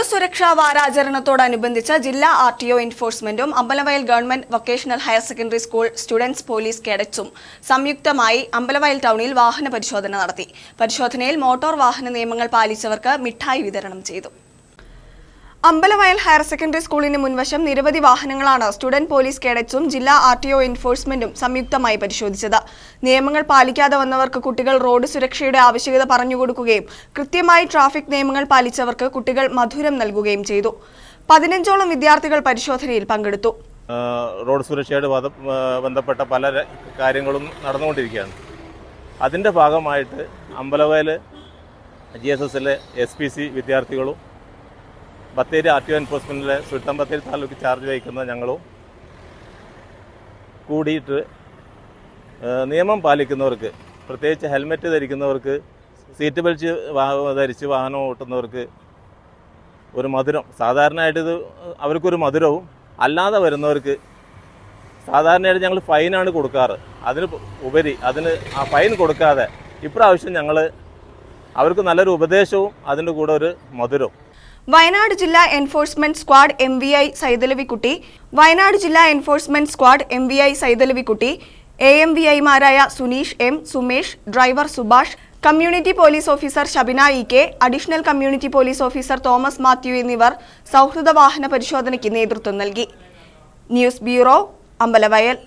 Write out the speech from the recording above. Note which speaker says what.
Speaker 1: Road സുരക്ഷാ വാരാചരണത്തോടനുബന്ധിച്ച് ജില്ലാ R T O എൻഫോഴ്സ്മെന്റും Ambalavayal government vocational higher secondary school students police കേഡറ്റ്സും സംയുക്തമായി അമ്പലവയൽ ടൗണിൽ വാഹന പരിശോധന നടത്തി. പരിശോധനയിൽ മോട്ടോർ വാഹന നിയമങ്ങൾ പാലിച്ചവർക്ക് മിഠായി വിതരണം ചെയ്തു. അമ്പലവയൽ ഹയർ സെക്കൻഡറി സ്കൂളിന് മുൻവശം നിരവധി വാഹനങ്ങളാണ് സ്റ്റുഡന്റ് പോലീസ് കേഡറ്റ്സും ജില്ലാ ആർ ടി ഒ എൻഫോഴ്സ്മെന്റും സംയുക്തമായി പരിശോധിച്ചത്. നിയമങ്ങൾ പാലിക്കാതെ വന്നവർക്ക് കുട്ടികൾ റോഡ് സുരക്ഷയുടെ ആവശ്യകത പറഞ്ഞുകൊടുക്കുകയും കൃത്യമായി ട്രാഫിക് നിയമങ്ങൾ പാലിച്ചവർക്ക് കുട്ടികൾ മധുരം നൽകുകയും ചെയ്തു. പതിനഞ്ചോളം വിദ്യാർത്ഥികൾ പരിശോധനയിൽ പങ്കെടുത്തു.
Speaker 2: റോഡ് സുരക്ഷയോട് ബന്ധപ്പെട്ട പല കാര്യങ്ങളും നടന്നുകൊണ്ടിരിക്കുകയാണ്. അതിന്റെ ഭാഗമായിട്ട് അമ്പലവയൽ ജി എസ് എസിലെ എസ് പി സി വിദ്യാർത്ഥികളും ബത്തേരി ആർ ടി ഒ എൻഫോഴ്സ്മെന്റിലെ സുൽത്താൻ ബത്തേരി താലൂക്ക് ചാർജ് വഹിക്കുന്ന ഞങ്ങളും കൂടിയിട്ട് നിയമം പാലിക്കുന്നവർക്ക് പ്രത്യേകിച്ച് ഹെൽമെറ്റ് ധരിക്കുന്നവർക്ക് സീറ്റ് ബെൽറ്റ് ധരിച്ച് വാഹനം ഓട്ടുന്നവർക്ക് ഒരു മധുരം. സാധാരണയായിട്ട് ഇത് അവർക്കൊരു മധുരവും അല്ലാതെ വരുന്നവർക്ക് സാധാരണയായിട്ട് ഞങ്ങൾ ഫൈനാണ് കൊടുക്കാറ്. അതിന് ഉപരി അതിന് ആ ഫൈൻ കൊടുക്കാതെ ഇപ്രാവശ്യം ഞങ്ങൾ അവർക്ക് നല്ലൊരു ഉപദേശവും അതിന്റെ കൂടെ ഒരു മധുരവും.
Speaker 1: വയനാട് ജില്ലാ enforcement squad M V I Saithalavikutty Wayanad ജില്ലാ enforcement squad M V I Saithalavikutty A M V ഐമാരായ Sunish M Sumesh driver Subhash community police officer Shabina E K additional community police officer Thomas Mathew എന്നിവർ സൗഹൃദ വാഹന പരിശോധനയ്ക്ക് നേതൃത്വം നൽകി. News bureau Ambalavayal.